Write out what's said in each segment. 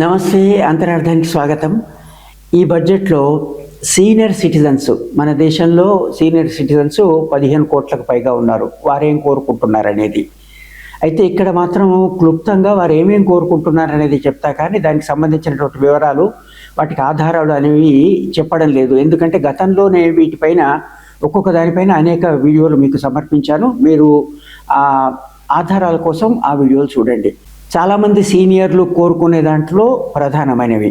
నమస్తే అంతరార్థానికి స్వాగతం. ఈ బడ్జెట్లో సీనియర్ సిటిజన్స్ మన దేశంలో సీనియర్ సిటిజన్స్ పదిహేను కోట్లకు పైగా ఉన్నారు. వారేం కోరుకుంటున్నారు అనేది అయితే ఇక్కడ మాత్రం క్లుప్తంగా వారు ఏమేమి కోరుకుంటున్నారు అనేది చెప్తా కానీ దానికి సంబంధించినటువంటి వివరాలు వాటికి ఆధారాలు అనేవి చెప్పడం లేదు. ఎందుకంటే గతంలోనే వీటిపైన ఒక్కొక్క దానిపైన అనేక వీడియోలు మీకు సమర్పించాను. మీరు ఆ ఆధారాల కోసం ఆ వీడియోలు చూడండి. చాలామంది సీనియర్లు కోరుకునే దాంట్లో ప్రధానమైనవి.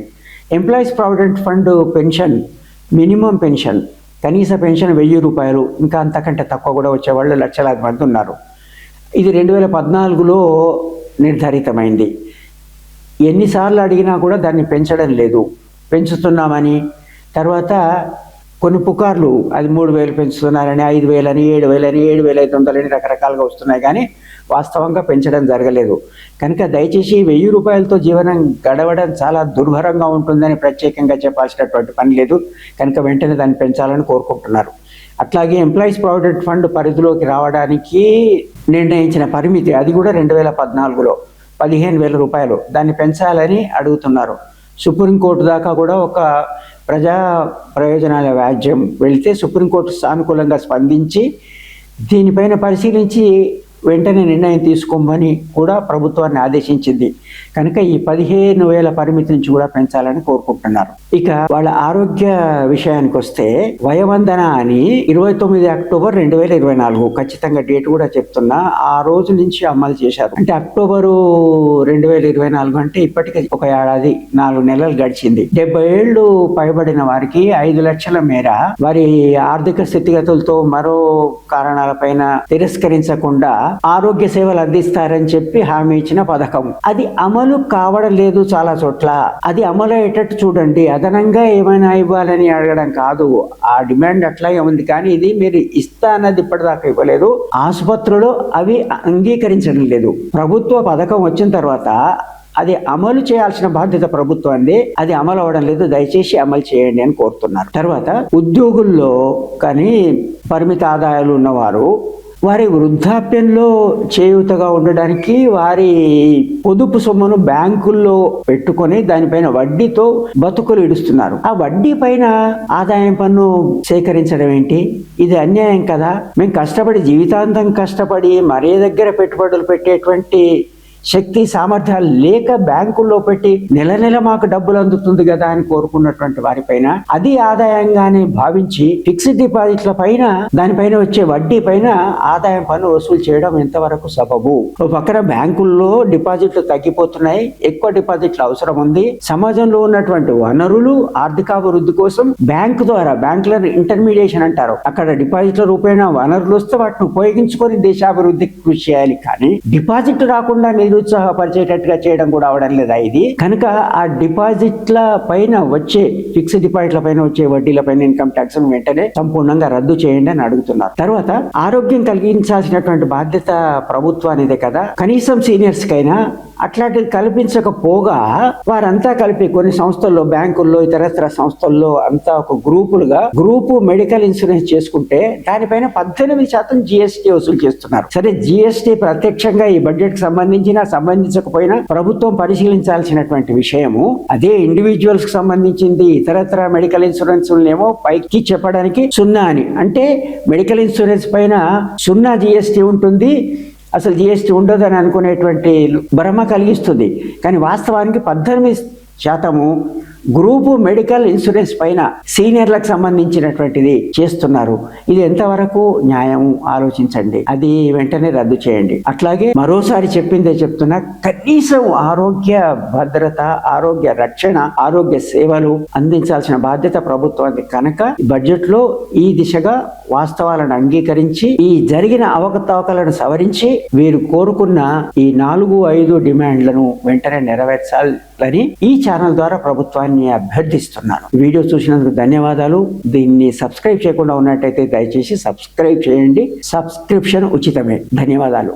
Employees provident fund pension minimum pension కనీస పెన్షన్ వెయ్యి రూపాయలు ఇంకా అంతకంటే తక్కువ కూడా వచ్చేవాళ్ళు లక్షలాది మంది ఉన్నారు. ఇది రెండు వేల పద్నాలుగులో నిర్ధారితమైంది. ఎన్నిసార్లు అడిగినా కూడా దాన్ని పెంచడం లేదు. పెంచుతున్నామని తర్వాత కొన్ని పుకార్లు అది మూడు వేలు పెంచుతున్నారని ఐదు వేలని ఏడు వేలని ఏడు వేల ఐదు వందలని రకరకాలుగా వస్తున్నాయి. కానీ వాస్తవంగా పెంచడం జరగలేదు. కనుక దయచేసి వెయ్యి రూపాయలతో జీవనం గడవడం చాలా దుర్భరంగా ఉంటుందని ప్రత్యేకంగా చెప్పాల్సినటువంటి పని లేదు. కనుక వెంటనే దాన్ని పెంచాలని కోరుకుంటున్నారు. అట్లాగే ఎంప్లాయీస్ ప్రావిడెంట్ ఫండ్ పరిధిలోకి రావడానికి నిర్ణయించిన పరిమితి అది కూడా రెండు వేల పద్నాలుగులో పదిహేను వేల రూపాయలు. దాన్ని పెంచాలని అడుగుతున్నారు. సుప్రీంకోర్టు దాకా కూడా ఒక ప్రజా ప్రయోజనాల వ్యాజ్యం వెళితే సుప్రీంకోర్టు సానుకూలంగా స్పందించి దీనిపైన పరిశీలించి వెంటనే నిర్ణయం తీసుకోమని కూడా ప్రభుత్వాన్ని ఆదేశించింది. కనుక ఈ పదిహేను వేల పరిమితి నుంచి కూడా పెంచాలని కోరుకుంటున్నారు. ఇక వాళ్ళ ఆరోగ్య విషయానికి వస్తే వయవందన అని ఇరవై తొమ్మిది అక్టోబర్ రెండు వేల ఇరవై నాలుగు ఖచ్చితంగా డేట్ కూడా చెప్తున్నా ఆ రోజు నుంచి అమలు చేశారు. అంటే అక్టోబరు రెండు వేల ఇరవై నాలుగు అంటే ఇప్పటికే ఒక ఏడాది నాలుగు నెలలు గడిచింది. డెబ్బై ఏళ్ళు పైబడిన వారికి ఐదు లక్షల మేర వారి ఆర్థిక స్థితిగతులతో మరో కారణాలపైన తిరస్కరించకుండా ఆరోగ్య సేవలు అందిస్తారని చెప్పి హామీ ఇచ్చిన పథకం. అది అమలు కావడం లేదు చాలా చోట్ల. అది అమలు అయ్యేటట్టు చూడండి. అదనంగా ఏమైనా ఇవ్వాలని అడగడం కాదు. ఆ డిమాండ్ అట్లాగే ఉంది. కానీ ఇది మీరు ఇస్తా అన్నది ఇప్పటిదాకా ఇవ్వలేదు. ఆసుపత్రులు అవి అంగీకరించడం లేదు. ప్రభుత్వ పథకం వచ్చిన తర్వాత అది అమలు చేయాల్సిన బాధ్యత ప్రభుత్వాన్ని అది అమలు అవడం లేదు. దయచేసి అమలు చేయండి అని కోరుతున్నారు. తర్వాత ఉద్యోగుల్లో కానీ పరిమిత ఆదాయాలు ఉన్నవారు వారి వృద్ధాప్యంలో చేయూతగా ఉండడానికి వారి పొదుపు సొమ్మును బ్యాంకుల్లో పెట్టుకొని దానిపైన వడ్డీతో బతుకులు ఇడుస్తున్నారు. ఆ వడ్డీ పైన ఆదాయం పన్ను సేకరించడం ఏంటి? ఇది అన్యాయం కదా? మేము కష్టపడి జీవితాంతం కష్టపడి మరే దగ్గర పెట్టుబడులు పెట్టేటువంటి శక్తి సామర్థ్యాలు లేక బ్యాంకుల్లో పెట్టి నెల నెల మాకు డబ్బులు అందుతుంది కదా అని కోరుకున్నటువంటి వారిపైన అది ఆదాయంగానే భావించి ఫిక్స్డ్ డిపాజిట్ల పైన దానిపైన వచ్చే వడ్డీ పైన ఆదాయం పన్ను వసూలు చేయడం ఎంతవరకు సబబు? ఓ పక్కన బ్యాంకుల్లో డిపాజిట్లు తగ్గిపోతున్నాయి ఎక్కువ డిపాజిట్లు అవసరం ఉంది. సమాజంలో ఉన్నటువంటి వనరులు ఆర్థికాభివృద్ధి కోసం బ్యాంకు ద్వారా బ్యాంకుల ఇంటర్మీడియేషన్ అంటారు. అక్కడ డిపాజిట్ల రూపేణ వనరులు వస్తే వాటిని ఉపయోగించుకొని దేశాభివృద్ధికి కృషి చేయాలి. కానీ డిపాజిట్ రాకుండా నిరుత్సాహపరిచేటట్టుగా చేయడం కూడా అవడం లేదా ఇది? కనుక ఆ డిపాజిట్ల పైన వచ్చే ఫిక్స్డ్ డిపాజిట్ల పైన వచ్చే వడ్డీల పైన ఇన్కమ్ ట్యాక్స్ వెంటనే సంపూర్ణంగా రద్దు చేయండి అని అడుగుతున్నారు. తర్వాత ఆరోగ్యం కలిగించాల్సినటువంటి బాధ్యత ప్రభుత్వానిదే కదా? కనీసం సీనియర్స్ కైనా అట్లాంటిది కల్పించకపోగా వారంతా కలిపి కొన్ని సంస్థల్లో బ్యాంకుల్లో ఇతరత్ర సంస్థల్లో అంతా ఒక గ్రూపులుగా గ్రూపు మెడికల్ ఇన్సూరెన్స్ చేసుకుంటే దానిపైన పద్దెనిమిది శాతం జిఎస్టీ వసూలు చేస్తున్నారు. సరే జిఎస్టీ ప్రత్యక్షంగా ఈ బడ్జెట్కి సంబంధించినా సంబంధించకపోయినా ప్రభుత్వం పరిశీలించాల్సినటువంటి విషయము అదే ఇండివిజువల్స్కి సంబంధించింది ఇతరత్ర మెడికల్ ఇన్సూరెన్స్ ఏమో పైకి చెప్పడానికి సున్నా అని. అంటే మెడికల్ ఇన్సూరెన్స్ పైన సున్నా జిఎస్టీ ఉంటుంది అసలు జిఎస్టీ ఉండదని అనుకునేటువంటి భ్రమ కలిగిస్తుంది. కానీ వాస్తవానికి పద్దెనిమిది శాతము గ్రూపు మెడికల్ ఇన్సూరెన్స్ పైన సీనియర్లకు సంబంధించినటువంటిది చేస్తున్నారు. ఇది ఎంతవరకు న్యాయం ఆలోచించండి. అది వెంటనే రద్దు చేయండి. అట్లాగే మరోసారి చెప్పిందే చెప్తున్నా కనీసం ఆరోగ్య భద్రత ఆరోగ్య రక్షణ ఆరోగ్య సేవలు అందించాల్సిన బాధ్యత ప్రభుత్వానికి కనుక బడ్జెట్లో ఈ దిశగా వాస్తవాలను అంగీకరించి ఈ జరిగిన అవకతవకలను సవరించి వీరు కోరుకున్న ఈ నాలుగు ఐదు డిమాండ్లను వెంటనే నెరవేర్చాలి. అని ఈ ఛానల్ ద్వారా ప్రభుత్వాన్ని అభ్యర్థిస్తున్నాను. వీడియో చూసినందుకు ధన్యవాదాలు. దీన్ని సబ్స్క్రైబ్ చేయకుండా ఉన్నట్టయితే దయచేసి సబ్స్క్రైబ్ చేయండి. సబ్స్క్రిప్షన్ ఉచితమే. ధన్యవాదాలు.